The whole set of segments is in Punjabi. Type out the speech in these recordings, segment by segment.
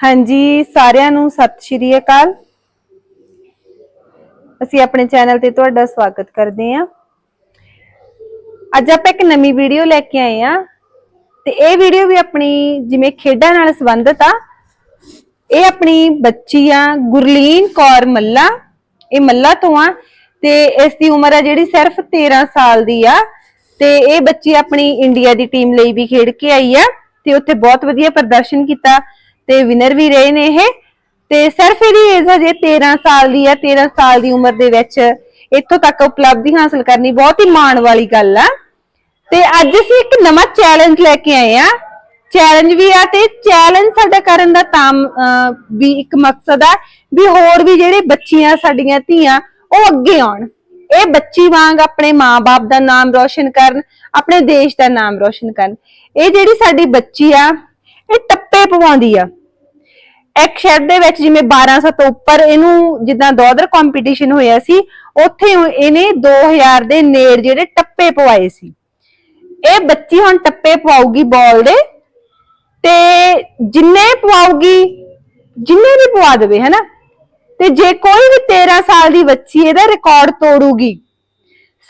ਹਾਂਜੀ, ਸਾਰਿਆਂ ਨੂੰ ਸਤਿ ਸ਼੍ਰੀ ਅਕਾਲ। ਅਸੀਂ ਆਪਣੇ ਚੈਨਲ ਤੇ ਤੁਹਾਡਾ ਸਵਾਗਤ ਕਰਦੇ ਹਾਂ। ਅੱਜ ਆਪਾਂ ਇੱਕ ਨਵੀਂ ਵੀਡੀਓ ਲੈ ਕੇ ਆਏ ਆ ਤੇ ਇਹ ਵੀਡੀਓ ਵੀ ਆਪਣੀ ਜਿਵੇਂ ਖੇਡਾਂ ਨਾਲ ਸੰਬੰਧਿਤ ਆ। ਇਹ ਆਪਣੀ ਬੱਚੀ ਆ, ਗੁਰਲੀਨ ਕੌਰ ਮੱਲਾ। ਇਹ ਮੱਲਾ ਤੋਂ ਆ ਤੇ ਇਸ ਦੀ ਉਮਰ ਆ ਜਿਹੜੀ ਸਿਰਫ 13 ਸਾਲ ਦੀ ਆ ਤੇ ਇਹ ਬੱਚੀ ਆਪਣੀ ਇੰਡੀਆ ਦੀ ਟੀਮ ਲਈ ਵੀ ਖੇਡ ਕੇ ਆਈ ਆ ਤੇ ਉੱਥੇ ਬਹੁਤ ਵਧੀਆ ਪ੍ਰਦਰਸ਼ਨ ਕੀਤਾ। ਤੇ ਵਿਨਰ ਵੀ ਰਹੇ ਨੇ ਇਹ। ਤੇ ਸਿਰਫ ਇਹਦੀ ਏਜ ਹਜੇ 13 ਸਾਲ ਦੀ ਆ 13 ਸਾਲ ਦੀ ਉਮਰ ਦੇ ਵਿੱਚ ਇੱਥੋਂ ਤੱਕ ਉਪਲਬਧੀ ਹਾਸਲ ਕਰਨੀ ਬਹੁਤ ਹੀ ਮਾਣ ਵਾਲੀ ਗੱਲ ਆ। ਤੇ ਅੱਜ ਅਸੀਂ ਇੱਕ ਨਵਾਂ ਚੈਲੰਜ ਲੈ ਕੇ ਆਏ ਆ। ਚੈਲੰਜ ਵੀ ਆ ਤੇ ਚੈਲੰਜ ਸਾਡਾ ਕਰਨ ਦਾ ਤਾਂ ਵੀ ਇੱਕ ਮਕਸਦ ਆ ਵੀ ਹੋਰ ਵੀ ਜਿਹੜੇ ਬੱਚੀਆਂ ਸਾਡੀਆਂ ਧੀਆਂ, ਉਹ ਅੱਗੇ ਆਉਣ। ਇਹ ਬੱਚੀ ਵਾਂਗ ਆਪਣੇ ਮਾਪੇ ਦਾ ਨਾਮ ਰੋਸ਼ਨ ਕਰਨ, ਆਪਣੇ ਦੇਸ਼ ਦਾ ਨਾਮ ਰੋਸ਼ਨ ਕਰਨ। ਇਹ ਜਿਹੜੀ ਸਾਡੀ ਬੱਚੀ ਆ, ਇਹ ਟੱਪੇ ਪਵਾਉਂਦੀ ਆ। ਇੱਕ ਸ਼ਹਿਰ ਦੇ ਵਿੱਚ ਜਿਵੇਂ 1200 ਤੋਂ ਉੱਪਰ ਇਹਨੂੰ ਜਿੱਦਾਂ ਦੌਦਰ ਕੰਪੀਟੀਸ਼ਨ ਹੋਇਆ ਸੀ, ਉੱਥੇ ਇਹਨੇ 2000 ਦੇ ਨੇੜ ਜਿਹੜੇ ਟੱਪੇ ਪਵਾਏ ਸੀ। ਇਹ ਬੱਚੀ ਹੁਣ ਟੱਪੇ ਪਵਾਉਗੀ ਬਾਲ ਦੇ ਤੇ ਜਿੰਨੇ ਪਵਾਉਗੀ ਜਿੰਨੇ ਵੀ ਪਵਾ ਦੇਵੇ, ਹੈਨਾ? ਤੇ ਜੇ ਕੋਈ ਵੀ 13 ਸਾਲ ਦੀ ਬੱਚੀ ਇਹਦਾ ਰਿਕਾਰਡ ਤੋੜੂਗੀ,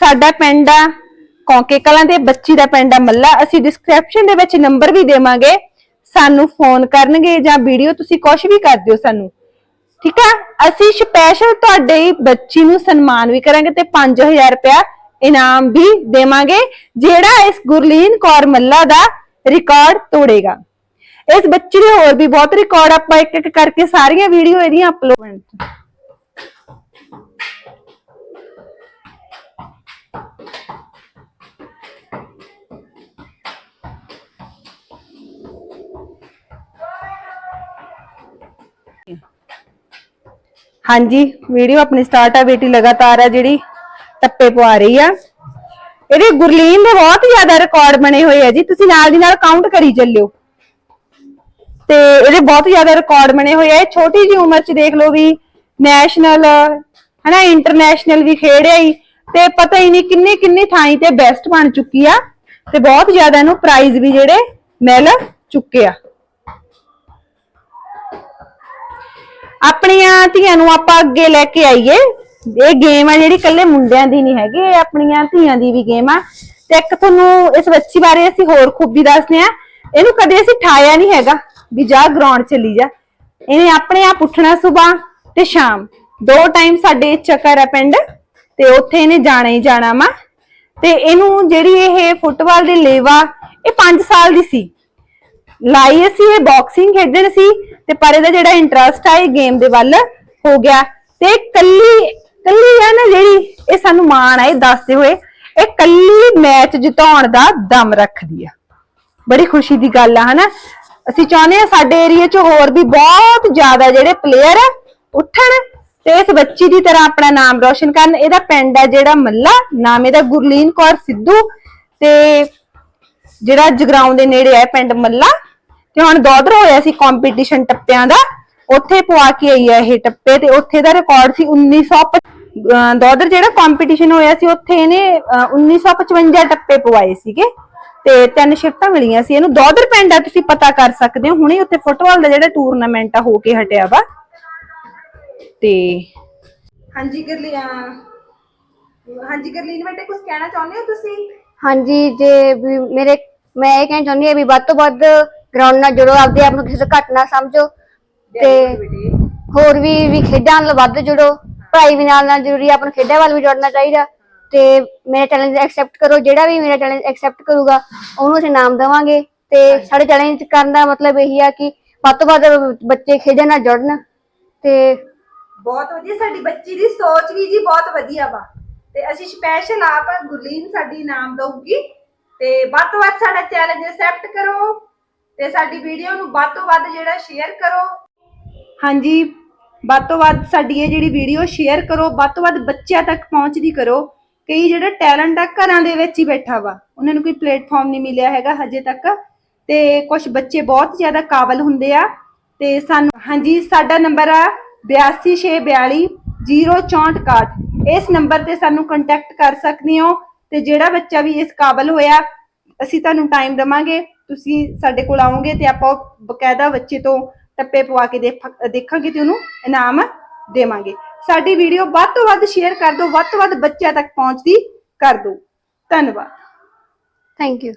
ਸਾਡਾ ਪਿੰਡ ਆ, ਕੌਂਕੇ ਕਲਾਂ ਦੇ ਬੱਚੀ ਦਾ ਪਿੰਡ ਆ ਮੱਲਾ, ਅਸੀਂ ਡਿਸਕ੍ਰਿਪਸ਼ਨ ਦੇ ਵਿੱਚ ਨੰਬਰ ਵੀ ਦੇਵਾਂਗੇ। ਸਾਨੂੰ ਫੋਨ ਕਰਨਗੇ ਜਾਂ ਵੀਡੀਓ ਤੁਸੀਂ ਕੁਝ ਵੀ ਕਰ ਦਿਓ ਸਾਨੂੰ, ਠੀਕ ਆ? ਅਸੀਂ ਸਪੈਸ਼ਲ ਤੁਹਾਡੇ ਹੀ ਬੱਚੀ ਨੂੰ ਸਨਮਾਨ ਵੀ ਕਰਾਂਗੇ ਤੇ 5000 ਰੁਪਇਆ ਇਨਾਮ ਵੀ ਦੇਵਾਂਗੇ, ਜਿਹੜਾ ਇਸ ਗੁਰਲੀਨ ਕੌਰ ਮੱਲਾ ਦਾ ਰਿਕਾਰਡ ਤੋੜੇਗਾ। ਇਸ ਬੱਚੀ ਦੇ ਹੋਰ ਵੀ ਬਹੁਤ ਰਿਕਾਰਡ ਆਪਾਂ ਇੱਕ ਇੱਕ ਕਰਕੇ ਸਾਰੀਆਂ ਵੀਡੀਓ ਇਹਦੀਆਂ ਅਪਲੋਡ ਹਾਂਜੀ, ਵੀਡੀਓ ਆਪਣੀ ਸਟਾਰਟ ਆ ਬੇਟੀ, ਲਗਾਤਾਰ ਆ ਜਿਹੜੀ ਟੱਪੇ ਪਵਾ ਰਹੀ ਆ। ਇਹਦੇ ਗੁਰਲੀਨ ਦੇ ਬਹੁਤ ਜ਼ਿਆਦਾ ਰਿਕਾਰਡ ਬਣੇ ਹੋਏ ਆ ਜੀ, ਤੁਸੀਂ ਨਾਲ ਦੀ ਨਾਲ ਕਾਊਂਟ ਕਰੀ ਚੱਲਿਓ। ਤੇ ਇਹਦੇ ਬਹੁਤ ਜ਼ਿਆਦਾ ਰਿਕਾਰਡ ਬਣੇ ਹੋਏ ਆ, ਇਹ ਛੋਟੀ ਜੀ ਉਮਰ 'ਚ ਦੇਖ ਲਓ ਵੀ ਨੈਸ਼ਨਲ ਹਨਾ ਇੰਟਰਨੈਸ਼ਨਲ ਵੀ ਖੇਡਿਆ ਹੀ ਤੇ ਪਤਾ ਹੀ ਨਹੀਂ ਕਿੰਨੇ ਕਿੰਨੇ ਥਾਈਂ ਤੇ ਬੈਸਟ ਬਣ ਚੁੱਕੀ ਆ, ਤੇ ਬਹੁਤ ਜ਼ਿਆਦਾ ਇਹਨੂੰ ਪ੍ਰਾਈਜ਼ ਵੀ ਜਿਹੜੇ ਮਿਲ ਚੁੱਕੇ ਆ। ਆਪਣੀਆਂ ਧੀਆਂ ਨੂੰ ਆਪਾਂ ਅੱਗੇ ਲੈ ਕੇ ਆਈਏ। ਇਹ ਗੇਮ ਆ ਜਿਹੜੀ ਕੱਲੇ ਮੁੰਡਿਆਂ ਦੀ ਨਹੀਂ ਹੈਗੀ, ਇਹ ਆਪਣੀਆਂ ਧੀਆਂ ਦੀ ਵੀ ਗੇਮ ਆ। ਤੇ ਇੱਕ ਤੁਹਾਨੂੰ ਇਸ ਬੱਚੀ ਬਾਰੇ ਅਸੀਂ ਹੋਰ ਖੂਬੀ ਦੱਸਦੇ ਆ ਇਹਨੂੰ ਕਦੇ ਅਸੀਂ ਠਾਇਆ ਨਹੀਂ ਹੈਗਾ, ਵੀ ਜਾ ਗਰਾਊਂਡ ਚਲੀ ਜਾ। ਇਹਨੇ ਆਪਣੇ ਆਪ ਉੱਠਣਾ ਸਵੇਰ ਤੇ ਸ਼ਾਮ। ਦੋ ਟਾਈਮ ਸਾਡੇ ਚੱਕਰ ਹੈ ਪਿੰਡ, ਤੇ ਉੱਥੇ ਇਹਨੇ ਜਾਣਾ ਹੀ ਜਾਣਾ ਵਾ। ਤੇ ਇਹਨੂੰ ਜਿਹੜੀ ਇਹ ਫੁੱਟਬਾਲ ਦੀ ਲੇਵਾ, ਇਹ 5 ਸਾਲ ਦੀ ਸੀ। ਲਾਈ ਅਸੀਂ, ਇਹ ਬਾਕਸਿੰਗ ਖੇਡਣ ਸੀ। ਤੇ ਪਰ ਇਹਦਾ ਜਿਹੜਾ ਇੰਟਰਸਟ ਆ, ਇਹ ਗੇਮ ਦੇ ਵੱਲ ਹੋ ਗਿਆ। ਤੇ ਕੱਲੀ ਕੱਲੀ ਆ ਨਾ ਜਿਹੜੀ, ਇਹ ਸਾਨੂੰ ਮਾਣ ਆ, ਇਹ ਦੱਸਦੇ ਹੋਏ, ਇਹ ਕੱਲੀ ਮੈਚ ਜਿਤਾਉਣ ਦਾ ਦਮ ਰੱਖਦੀ ਆ। ਬੜੀ ਖੁਸ਼ੀ ਦੀ ਗੱਲ ਆ, ਹਨਾ? ਅਸੀਂ ਚਾਹੁੰਦੇ ਆ ਸਾਡੇ ਏਰੀਆ 'ਚ ਹੋਰ ਵੀ ਬਹੁਤ ਜ਼ਿਆਦਾ ਜਿਹੜੇ ਪਲੇਅਰ ਆ ਉੱਠਣ ਤੇ ਇਸ ਬੱਚੀ ਦੀ ਤਰ੍ਹਾਂ ਆਪਣਾ ਨਾਮ ਰੋਸ਼ਨ ਕਰਨ। ਇਹਦਾ ਪਿੰਡ ਆ ਜਿਹੜਾ ਮੱਲਾ, ਨਾਮ ਇਹਦਾ ਗੁਰਲੀਨ ਕੌਰ ਸਿੱਧੂ ਤੇ ਜਿਹੜਾ ਜਗਰਾਉਂ ਦੇ ਨੇੜੇ ਆ ਪਿੰਡ ਮੱਲਾ। ਤੇ ਹੁਣ ਦੋਦਰ ਹੋਇਆ ਸੀ ਕੰਪੀਟੀਸ਼ਨ ਟੱਪਿਆਂ ਦਾ ਉੱਥੇ ਪਵਾ ਕੇ ਆਈ ਹੈ ਇਹ ਟੱਪੇ ਤੇ ਉੱਥੇ ਦਾ ਰਿਕਾਰਡ ਸੀ 1900 ਦੋਦਰ ਜਿਹੜਾ ਕੰਪੀਟੀਸ਼ਨ ਹੋਇਆ ਸੀ ਉੱਥੇ ਇਹਨੇ ਅਹ, 1955 ਟੱਪੇ ਪਵਾਏ ਸੀਗੇ ਤੇ ਤਿੰਨ ਸ਼ਿਫਟਾਂ ਮਿਲੀਆਂ ਸੀ। ਇਹਨੂੰ ਦੋਦਰ ਪਿੰਡ ਆ ਤੁਸੀਂ ਪਤਾ ਕਰ ਸਕਦੇ ਹੋ ਹੁਣੇ ਉੱਥੇ ਫੁੱਟਬਾਲ ਦਾ ਜਿਹੜਾ ਟੂਰਨਾਮੈਂਟ ਆ ਹੋ ਕੇ ਹਟਿਆ ਵਾ। ਤੇ ਹਾਂਜੀ ਗਰਲੀ ਹਾਂਜੀ ਗਰਲੀਨ ਬੇਟੇ ਕੁਝ ਕਹਿਣਾ ਚਾਹੁੰਦੇ ਹੋ ਤੁਸੀਂ? ਹਾਂਜੀ ਜੇ ਮੇਰੇ ਮੈਂ ਇਹ ਕਹਿਣਾ ਚਾਹੁੰਦੀ ਹਾਂ ਵੀ ਵੱਧ ਤੋਂ ਵੱਧ ਗਰਾਊਂਡ ਨਾਲ ਜੁੜੋ ਆਪਦੇ ਆਪ ਨੂੰ ਕਿਸੇ ਤੋਂ ਘੱਟ ਨਾ ਸਮਝੋ ਤੇ ਹੋਰ ਵੀ ਵੀ ਖੇਡਾਂ ਨਾਲ ਵੱਧ ਜੁੜੋ। ਪੜ੍ਹਾਈ ਵੀ ਨਾਲ ਨਾਲ ਜ਼ਰੂਰੀ ਆਪਾਂ ਨੂੰ ਖੇਡਾਂ ਵੱਲ ਵੀ ਜੁੜਨਾ ਚਾਹੀਦਾ। ਤੇ ਮੇਰਾ ਚੈਲੰਜ ਐਕਸੈਪਟ ਕਰੋ ਜਿਹੜਾ ਵੀ ਮੇਰਾ ਚੈਲੰਜ ਐਕਸੈਪਟ ਕਰੂਗਾ ਉਹਨੂੰ ਅਸੀਂ ਨਾਮ ਦੇਵਾਂਗੇ। ਤੇ ਸਾਡੇ ਚੈਲੰਜ ਕਰਨ ਦਾ ਮਤਲਬ ਇਹੀ ਆ ਕਿ ਵੱਧ ਤੋਂ ਵੱਧ ਬੱਚੇ ਖੇਡਾਂ ਨਾਲ ਜੁੜਨ। ਤੇ ਬਹੁਤ ਵਧੀਆ ਸਾਡੀ ਬੱਚੀ ਦੀ ਸੋਚ ਵੀ ਜੀ ਬਹੁਤ ਵਧੀਆ ਵਾ। ਤੇ ਅਸੀਂ ਸਪੈਸ਼ਲ ਆਪ ਗੁਰਲੀਨ ਸਾਡੀ ਨਾਮ ਦਊਗੀ। ਤੇ ਵੱਧ ਤੋਂ ਵੱਧ ਸਾਡਾ ਚੈਲੰਜ ਐਕਸੈਪਟ ਕਰੋ। ਤੇ ਸਾਡੀ ਵੀਡੀਓ ਨੂੰ ਵੱਧ ਤੋਂ ਵੱਧ ਜਿਹੜਾ ਸ਼ੇਅਰ ਕਰੋ। ਹਾਂਜੀ, ਵੱਧ ਤੋਂ ਵੱਧ ਸਾਡੀ ਇਹ ਜਿਹੜੀ ਵੀਡੀਓ ਸ਼ੇਅਰ ਕਰੋ, ਵੱਧ ਤੋਂ ਵੱਧ ਬੱਚਿਆਂ ਤੱਕ ਪਹੁੰਚਦੀ ਕਰੋ। ਕਈ ਜਿਹੜਾ ਟੈਲੈਂਟ ਆ ਘਰਾਂ ਦੇ ਵਿੱਚ ਹੀ ਬੈਠਾ ਵਾ, ਉਹਨਾਂ ਨੂੰ ਕੋਈ ਪਲੇਟਫਾਰਮ ਨਹੀਂ ਮਿਲਿਆ ਹੈਗਾ ਹਜੇ ਤੱਕ। ਤੇ ਕੁਝ ਬੱਚੇ ਬਹੁਤ ਜ਼ਿਆਦਾ ਕਾਬਲ ਹੁੰਦੇ ਆ। ਤੇ ਸਾਨੂੰ, ਹਾਂਜੀ, ਸਾਡਾ ਨੰਬਰ ਆ 8262 06461 ਇਸ ਨੰਬਰ ਤੇ ਸਾਨੂੰ ਕੰਟੈਕਟ ਕਰ ਸਕਦੇ ਹੋ ਤੇ ਜਿਹੜਾ ਬੱਚਾ ਵੀ ਇਸ ਕਾਬਲ ਹੋਇਆ, ਅਸੀਂ ਤੁਹਾਨੂੰ ਟਾਈਮ ਦਵਾਂਗੇ। ਤੁਸੀਂ ਸਾਡੇ ਕੋਲ ਆਓਗੇ ਤੇ ਆਪਾਂ ਬਕਾਇਦਾ ਬੱਚੇ ਤੋਂ ਟੱਪੇ ਪਵਾ ਕੇ ਦੇਖ- ਦੇਖਾਂਗੇ ਤੇ ਉਹਨੂੰ ਇਨਾਮ ਦੇਵਾਂਗੇ। ਸਾਡੀ ਵੀਡੀਓ ਵੱਧ ਤੋਂ ਵੱਧ ਸ਼ੇਅਰ ਕਰ ਦਿਓ, ਵੱਧ ਤੋਂ ਵੱਧ ਬੱਚਿਆਂ ਤੱਕ ਪਹੁੰਚਦੀ ਕਰ ਦਿਓ। ਧੰਨਵਾਦ। Thank you